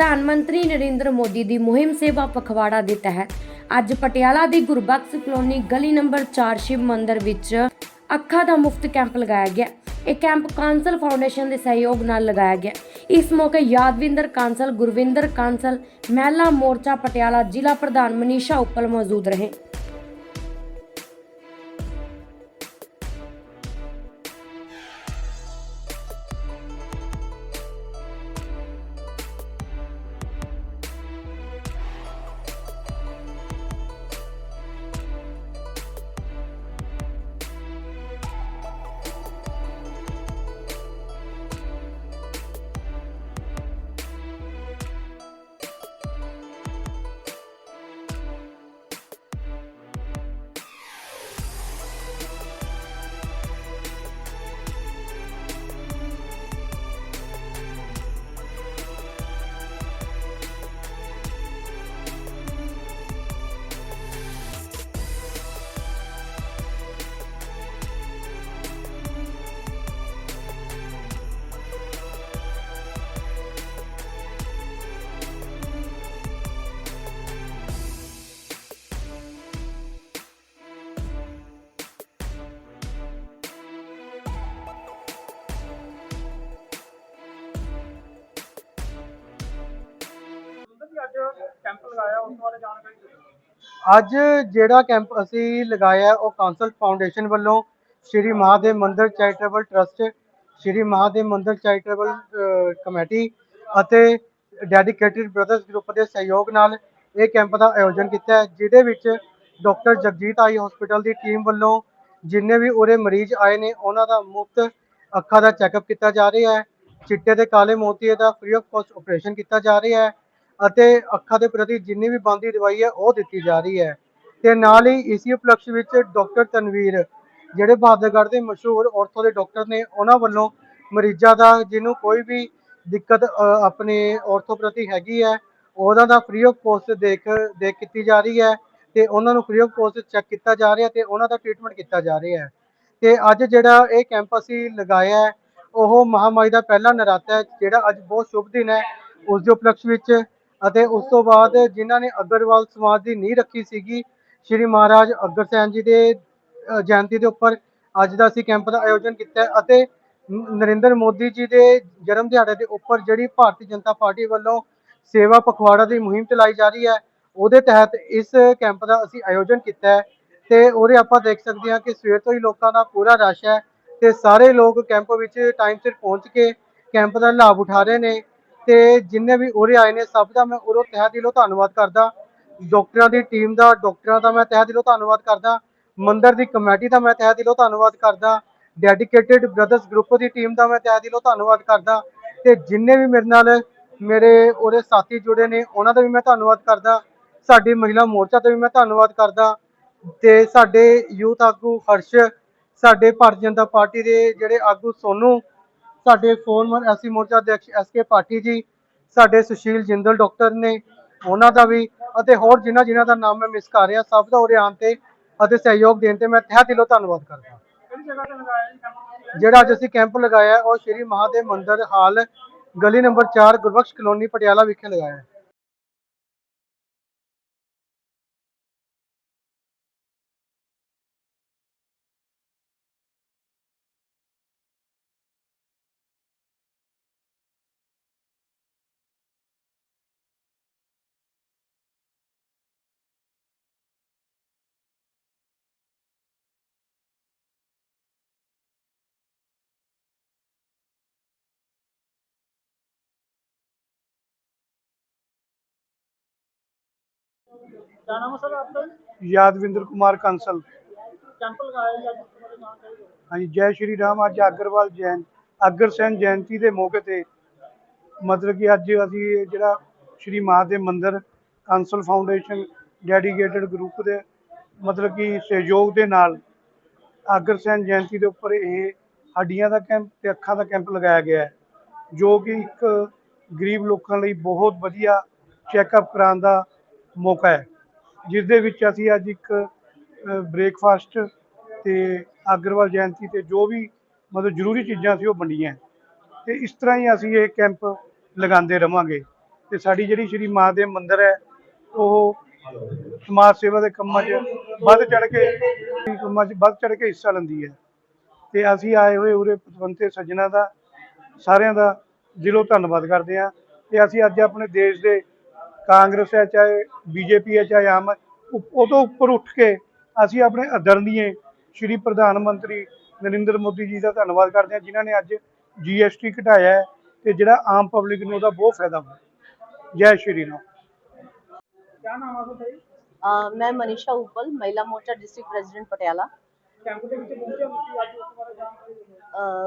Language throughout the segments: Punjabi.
ਪ੍ਰਧਾਨ ਮੰਤਰੀ ਨਰਿੰਦਰ ਮੋਦੀ ਦੀ ਮੁਹਿੰਮ ਸੇਵਾ ਪਖਵਾੜਾ ਦੇ ਤਹਿਤ ਅੱਜ ਪਟਿਆਲਾ ਦੀ ਗੁਰਬਖਸ਼ ਕਲੋਨੀ ਗਲੀ ਨੰਬਰ 4 ਸ਼ਿਵ ਮੰਦਿਰ ਵਿੱਚ ਅੱਖਾਂ ਦਾ ਮੁਫਤ ਕੈਂਪ ਲਗਾਇਆ ਗਿਆ। ਇਹ ਕੈਂਪ ਕਾਂਸਲ ਫਾਊਂਡੇਸ਼ਨ ਦੇ ਸਹਿਯੋਗ ਨਾਲ ਲਗਾਇਆ ਗਿਆ। ਇਸ ਮੌਕੇ ਯਾਦਵਿੰਦਰ ਕਾਂਸਲ, ਗੁਰਵਿੰਦਰ ਕਾਂਸਲ, ਮਹਿਲਾ ਮੋਰਚਾ ਪਟਿਆਲਾ ਜ਼ਿਲ੍ਹਾ ਪ੍ਰਧਾਨ ਮਨੀਸ਼ਾ ਉੱਪਲ ਮੌਜੂਦ ਰਹੇ। ਅੱਜ ਜਿਹੜਾ ਕੈਂਪ ਅਸੀਂ ਲਗਾਇਆ ਉਹ ਕਾਂਸਲ ਫਾਊਂਡੇਸ਼ਨ ਵੱਲੋਂ ਸ਼੍ਰੀ ਮਹਾਦੇਵ ਮੰਦਿਰ ਚੈਰੀਟੇਬਲ ਟਰਸਟ, ਸ਼੍ਰੀ ਮਹਾਦੇਵ ਮੰਦਿਰ ਚੈਰੀਟੇਬਲ ਕਮੇਟੀ ਅਤੇ ਡੈਡੀਕੇਟਿਡ ਬ੍ਰਦਰਸ ਗਰੁੱਪ ਦੇ ਸਹਿਯੋਗ ਨਾਲ ਇਹ ਕੈਂਪ ਦਾ ਆਯੋਜਨ ਕੀਤਾ ਹੈ, ਜਿਹਦੇ ਵਿੱਚ ਡਾਕਟਰ ਜਗਜੀਤ ਆਈ ਹਸਪੀਟਲ ਦੀ ਟੀਮ ਵੱਲੋਂ ਜਿੰਨੇ ਵੀ ਉਰੇ ਮਰੀਜ਼ ਆਏ ਨੇ, ਉਹਨਾਂ ਦਾ ਮੁਫਤ ਅੱਖਾਂ ਦਾ ਚੈੱਕਅਪ ਕੀਤਾ ਜਾ ਰਿਹਾ ਹੈ, ਚਿੱਟੇ ਤੇ ਕਾਲੇ ਮੋਤੀਏ ਦਾ ਫ੍ਰੀ ਆਫ ਕਾਸਟ ਆਪਰੇਸ਼ਨ ਕੀਤਾ ਜਾ ਰਿਹਾ ਹੈ ਅਤੇ ਅੱਖਾਂ ਦੇ ਪ੍ਰਤੀ ਜਿੰਨੀ ਵੀ ਬਣਦੀ ਦਵਾਈ ਹੈ, ਉਹ ਦਿੱਤੀ ਜਾ ਰਹੀ ਹੈ। ਤੇ ਨਾਲ ਹੀ ਇਸੀ ਉਪਲਕਸ਼ ਵਿੱਚ ਡਾਕਟਰ ਤਨਵੀਰ, ਜਿਹੜੇ ਬਹਾਦਰਗੜ੍ਹ ਦੇ ਮਸ਼ਹੂਰ ਔਰਥੋ ਦੇ ਡਾਕਟਰ ਨੇ, ਉਹਨਾਂ ਵੱਲੋਂ ਮਰੀਜ਼ਾਂ ਦਾ, ਜਿਹਨੂੰ ਕੋਈ ਵੀ ਦਿੱਕਤ ਆਪਣੇ ਔਰਥੋ ਪ੍ਰਤੀ ਹੈਗੀ ਹੈ ਉਹਨਾਂ ਦਾ ਫ੍ਰੀ ਆਫ ਕੋਸਟ ਦੇਖ ਦੇਖ ਕੀਤੀ ਜਾ ਰਹੀ ਹੈ ਤੇ ਉਹਨਾਂ ਨੂੰ ਫ੍ਰੀ ਆਫ ਕੋਸਟ ਚੈੱਕ ਕੀਤਾ ਜਾ ਰਿਹਾ ਤੇ ਉਹਨਾਂ ਦਾ ਟ੍ਰੀਟਮੈਂਟ ਕੀਤਾ ਜਾ ਰਿਹਾ ਹੈ। ਤੇ ਅੱਜ ਜਿਹੜਾ ਇਹ ਕੈਂਪ ਅਸੀਂ ਲਗਾਇਆ ਹੈ, ਉਹ ਮਹਾਮਾਰੀ ਦਾ ਪਹਿਲਾ ਨਰਾਤਾ ਹੈ, ਜਿਹੜਾ ਅੱਜ ਬਹੁਤ ਸ਼ੁਭ ਦਿਨ ਹੈ। ਉਸ ਦੇ ਉਪਲਕਸ਼ ਵਿੱਚ ਅਤੇ ਉਸ ਤੋਂ ਬਾਅਦ ਜਿਨ੍ਹਾਂ ਨੇ ਅਗਰਵਾਲ ਸਮਾਜ ਦੀ ਨੀਂਹ ਰੱਖੀ ਸੀਗੀ ਸ਼੍ਰੀ ਮਹਾਰਾਜ ਅਗਰਸੈਨ ਜੀ ਦੇ ਅ, ਜਯੰਤੀ ਦੇ ਉੱਪਰ ਅੱਜ ਦਾ ਅਸੀਂ ਕੈਂਪ ਦਾ ਆਯੋਜਨ ਕੀਤਾ ਅਤੇ ਨਰਿੰਦਰ ਮੋਦੀ ਜੀ ਦੇ ਜਨਮ ਦਿਹਾੜੇ ਦੇ ਉੱਪਰ ਜਿਹੜੀ ਭਾਰਤੀ ਜਨਤਾ ਪਾਰਟੀ ਵੱਲੋਂ ਸੇਵਾ ਪਖਵਾੜਾ ਦੀ ਮੁਹਿੰਮ ਚਲਾਈ ਜਾ ਰਹੀ ਹੈ ਉਹਦੇ ਤਹਿਤ ਇਸ ਕੈਂਪ ਦਾ ਅਸੀਂ ਆਯੋਜਨ ਕੀਤਾ ਹੈ ਤੇ ਉਹਦੇ ਆਪਾਂ ਦੇਖ ਸਕਦੇ ਹਾਂ ਕਿ ਸਵੇਰ ਤੋਂ ਹੀ ਲੋਕਾਂ ਦਾ ਪੂਰਾ ਰਸ਼ ਹੈ ਤੇ ਸਾਰੇ ਲੋਕ ਕੈਂਪ ਵਿੱਚ ਟਾਈਮ ਸਿਰ ਪਹੁੰਚ ਕੇ ਕੈਂਪ ਦਾ ਲਾਭ ਉਠਾ ਰਹੇ ਨੇ। ਤੇ ਜਿੰਨੇ ਵੀ ਉਰੇ ਆਏ ਨੇ ਸਭ ਦਾ ਮੈਂ ਉਰੋਂ ਤਹਿ ਦਿਲੋਂ ਧੰਨਵਾਦ ਕਰਦਾ। ਡਾਕਟਰਾਂ ਦੀ ਟੀਮ ਦਾ, ਡਾਕਟਰਾਂ ਦਾ ਮੈਂ ਤਹਿ ਦਿਲੋਂ ਧੰਨਵਾਦ ਕਰਦਾ। ਮੰਦਰ ਦੀ ਕਮੇਟੀ ਦਾ ਮੈਂ ਤਹਿ ਦਿਲੋਂ ਧੰਨਵਾਦ ਕਰਦਾ। ਡੈਡੀਕੇਟਿਡ ਬ੍ਰਦਰਸ ਗਰੁੱਪ ਦੀ ਟੀਮ ਦਾ ਮੈਂ ਤਹਿ ਦਿਲੋਂ ਧੰਨਵਾਦ ਕਰਦਾ। ਤੇ ਜਿੰਨੇ ਵੀ ਮੇਰੇ ਨਾਲ ਮੇਰੇ ਉਹਦੇ ਸਾਥੀ ਜੁੜੇ ਨੇ, ਉਹਨਾਂ ਦਾ ਵੀ ਮੈਂ ਧੰਨਵਾਦ ਕਰਦਾ। ਸਾਡੀ ਮਹਿਲਾ ਮੋਰਚਾ ਦਾ ਵੀ ਮੈਂ ਧੰਨਵਾਦ ਕਰਦਾ। ਤੇ ਸਾਡੇ ਯੂਥ ਆਗੂ ਹਰਸ਼, ਸਾਡੇ ਭਾਰਤੀ ਜਨਤਾ ਪਾਰਟੀ ਦੇ ਜਿਹੜੇ ਆਗੂ ਸੋਨੂ ਸਾਡੇ ਫੋਰਮਰ ਐਸੀ ਮੋਰਚਾ ਅਧਿਕਸ਼ ਐਸਕੇ ਪਾਟਿਲ ਜੀ ਸਾਡੇ ਸੁਸ਼ੀਲ ਜਿੰਦਲ ਡਾਕਟਰ ਨੇ ਉਹਨਾਂ ਦਾ ਵੀ ਅਤੇ ਹੋਰ ਜਿਨ੍ਹਾਂ ਜਿਨ੍ਹਾਂ ਦਾ ਨਾਮ ਮੈਂ ਮਿਸ ਕਰ ਰਿਹਾ ਸਭ ਦਾ ਉਰੇ ਆਉਣ ਤੇ ਅਤੇ ਸਹਿਯੋਗ ਦੇਣ ਤੇ ਮੈਂ ਤਹਿ ਦਿਲੋਂ ਧੰਨਵਾਦ ਕਰਦਾ ਜਿਹੜਾ ਅੱਜ ਅਸੀਂ ਕੈਂਪ ਲਗਾਇਆ ਉਹ ਸ਼੍ਰੀ ਮਹਾਦੇਵ ਮੰਦਿਰ ਹਾਲ ਗਲੀ ਨੰਬਰ 4 ਗੁਰਬਖਸ਼ ਕਲੋਨੀ ਪਟਿਆਲਾ ਵਿਖੇ ਲਗਾਇਆ क्या नाम है सर आपका ਯਾਦਵਿੰਦਰ ਕੁਮਾਰ ਕੰਸਲ कैंप लगाया जी आज उसके बारे में जानकारी दो ਹਾਂਜੀ ਜੈ ਸ਼੍ਰੀ ਰਾਮ ਅੱਜ ਅਗਰਵਾਲ ਜੈਨ ਅਗਰਸੈਨ ਜਯੰਤੀ ਦੇ ਮੌਕੇ ਤੇ ਮਤਲਬ ਕਿ ਅੱਜ ਅਸੀਂ ਇਹ ਜਿਹੜਾ ਸ਼੍ਰੀ ਮਹਾਦੇਵ ਮੰਦਿਰ ਕਾਂਸਲ ਫਾਊਂਡੇਸ਼ਨ ਡੈਡੀਕੇਟਿਡ ਗਰੁੱਪ ਦੇ ਮਤਲਬ ਕਿ ਸਹਿਯੋਗ ਦੇ ਨਾਲ ਅਗਰਸੈਨ ਜਯੰਤੀ ਦੇ ਉੱਪਰ ਇਹ ਹੱਡੀਆਂ ਦਾ ਕੈਂਪ ਤੇ ਅੱਖਾਂ ਦਾ ਕੈਂਪ ਲਗਾਇਆ ਗਿਆ ਹੈ ਜੋ ਕਿ ਇੱਕ ਗਰੀਬ ਲੋਕਾਂ ਲਈ ਬਹੁਤ ਵਧੀਆ ਚੈੱਕਅਪ ਕਰਾਉਣ ਦਾ ਮੌਕਾ ਹੈ ਜਿਸ ਦੇ ਵਿੱਚ ਅਸੀਂ ਅੱਜ ਇੱਕ ਬ੍ਰੇਕਫਾਸਟ ਤੇ ਅਗਰਵਾਲ ਜਯੰਤੀ ਤੇ ਜੋ ਵੀ ਮਤਲਬ ਜ਼ਰੂਰੀ ਚੀਜ਼ਾਂ ਸੀ ਉਹ ਵੰਡੀਆਂ। ਤੇ ਇਸ ਤਰ੍ਹਾਂ ਹੀ ਅਸੀਂ ਇਹ ਕੈਂਪ ਲਗਾਉਂਦੇ ਰਵਾਂਗੇ। ਤੇ ਸਾਡੀ ਜਿਹੜੀ ਸ਼੍ਰੀ ਮਾਂ ਦੇ ਮੰਦਿਰ ਹੈ, ਉਹ ਸਮਾਜ ਸੇਵਾ ਦੇ ਕੰਮਾਂ 'ਚ ਵੱਧ ਚੜ ਕੇ, ਕੰਮਾਂ 'ਚ ਵੱਧ ਚੜ ਕੇ ਹਿੱਸਾ ਲੈਂਦੀ ਹੈ। ਤੇ ਅਸੀਂ ਆਏ ਹੋਏ ਉਰੇ ਪਤਵੰਤੇ ਸੱਜਣਾ ਦਾ, ਸਾਰਿਆਂ ਦਾ ਦਿਲੋਂ ਧੰਨਵਾਦ ਕਰਦੇ ਹਾਂ। ਤੇ ਅਸੀਂ ਅੱਜ ਆਪਣੇ ਦੇਸ਼ ਦੇ ਕਾਂਗਰਸ ਹੈ ਚਾਹੇ ਬੀਜੇਪੀ ਹੈ ਚਾਹੇ ਆਮ ਹੈ, ਉ- ਉਹ ਤੋਂ ਉੱਪਰ ਉੱਠ ਕੇ ਅਸੀਂ ਆਪਣੇ ਆਦਰਣੀਏ ਸ਼੍ਰੀ ਪ੍ਰਧਾਨ ਮੰਤਰੀ ਨਰਿੰਦਰ ਮੋਦੀ ਜੀ ਦਾ ਧੰਨਵਾਦ ਕਰਦੇ ਹਾਂ ਜਿਨ੍ਹਾਂ ਨੇ ਅੱਜ ਜੀਐਸਟੀ ਘਟਾਇਆ ਹੈ ਤੇ ਜਿਹੜਾ ਆਮ ਪਬਲਿਕ ਨੂੰ ਉਹਦਾ ਬਹੁਤ ਫਾਇਦਾ ਹੋਇਆ ਜੈ ਸ਼੍ਰੀ ਰਾਮ क्या नाम है आपका ਅ, ਮੈਂ ਮਨੀਸ਼ਾ ਉਪਲ ਮਹਿਲਾ ਮੋਰਚਾ ਡਿਸਟ੍ਰਿਕਟ ਪ੍ਰੈਜ਼ੀਡੈਂਟ ਪਟਿਆਲਾ ਕੈਂਪ ਦੇ ਵਿੱਚ ਪਹੁੰਚੇ ਹੋ ਤੁਸੀਂ ਅੱਜ ਉਸ ਬਾਰੇ ਜਾਣਕਾਰੀ ਦਿਓ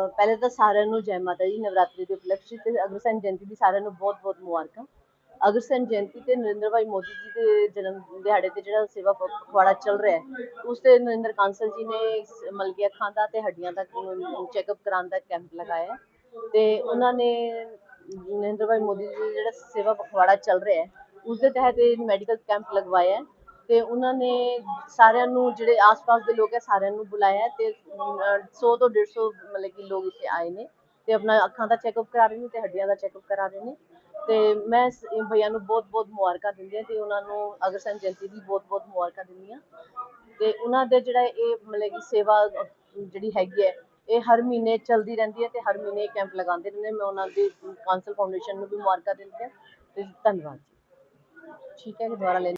ਅ, ਪਹਿਲੇ ਤਾਂ ਸਾਰਿਆਂ ਨੂੰ ਜੈ ਮਾਤਾ ਦੀ ਨਵਰਾਤਰੀ ਦੇ ਉਪਲਕਸ਼ ਤੇ ਅਗਰਸੈਨ ਜਯੰਤੀ ਦੀ ਸਾਰਿਆਂ ਨੂੰ ਬਹੁਤ-ਬਹੁਤ ਮੁਬਾਰਕਾਂ ਅਗਰਸੈਨ ਜਯੰਤੀ ਤੇ ਨਰਿੰਦਰ ਭਾਈ ਮੋਦੀ ਜੀ ਦੇ ਜਨਮ ਦਿਹਾੜੇ ਤੇ ਜਿਹੜਾ ਸੇਵਾ ਪਖਵਾੜਾ ਚੱਲ ਰਿਹਾ ਹੈ, ਉਸ ਤੇ ਨਰਿੰਦਰ ਕਾਂਸਲ ਜੀ ਨੇ ਸ- ਅੱਖਾਂ ਦਾ ਤੇ ਹੱਡੀਆਂ ਦਾ ਚੈੱਕਅਪ ਕਰਾਉਣ ਦਾ ਕੈਂਪ ਲਗਾਇਆ ਤੇ ਉਹਨਾਂ ਨੇ ਨਰਿੰਦਰ ਭਾਈ ਮੋਦੀ ਜੀ ਜਿਹੜਾ ਸੇਵਾ ਪਖਵਾੜਾ ਚੱਲ ਰਿਹਾ ਹੈ, ਉਸ ਦੇ ਤਹਿਤ ਇਹ ਮੈਡੀਕਲ ਕੈਂਪ ਲਗਵਾਇਆ ਹੈ ਤੇ ਉਹਨਾਂ ਨੇ ਸਾਰਿਆਂ ਨੂੰ ਜਿਹੜੇ ਆਸ-ਪਾਸ ਦੇ ਲੋਕ ਹੈ ਸਾਰਿਆਂ ਨੂੰ ਬੁਲਾਇਆ ਹੈ ਤੇ 100 ਤੋਂ 150 ਮਤਲਬ ਕਿ ਲੋਕ ਇੱਥੇ ਆਏ ਨੇ ਤੇ ਆਪਣਾ ਅੱਖਾਂ ਦਾ ਚੈੱਕਅਪ ਕਰਾ ਰਹੇ ਨੇ ਤੇ ਹੱਡੀਆਂ ਦਾ ਚੈੱਕਅਪ ਕਰਾ ਰਹੇ ਨੇ ਤੇ ਮੈਂ ਸ- ਭਈਆ ਨੂੰ ਬਹੁਤ-ਬਹੁਤ ਮੁਬਾਰਕਾਂ ਦਿੰਦੀ ਹਾਂ ਤੇ ਉਹਨਾਂ ਨੂੰ ਅਗਰਸੈਨ ਜਯੰਤੀ ਦੀ ਬਹੁਤ-ਬਹੁਤ ਮੁਬਾਰਕਾਂ ਦਿੰਦੀ ਹਾਂ। ਤੇ ਉਹਨਾਂ ਦੇ ਜਿਹੜਾ ਇਹ ਮਤਲਬ ਕਿ ਸੇਵਾ, ਜਿਹੜੀ ਹੈਗੀ ਹੈ, ਇਹ ਹਰ ਮਹੀਨੇ ਚੱਲਦੀ ਰਹਿੰਦੀ ਹੈ ਤੇ ਹਰ ਮਹੀਨੇ ਕੈਂਪ ਲਗਾਉਂਦੇ ਰਹਿੰਦੇ ਮੈਂ ਉਹਨਾਂ ਦੀ ਕਾਂਸਲ ਫਾਊਂਡੇਸ਼ਨ ਨੂੰ ਵੀ ਮੁਬਾਰਕਾਂ ਦਿੰਦੀ ਹਾਂ ਤੇ ਧੰਨਵਾਦ ਜੀ। ਠੀਕ ਹੈ ਜੀ, ਦੁਬਾਰਾ ਲੈ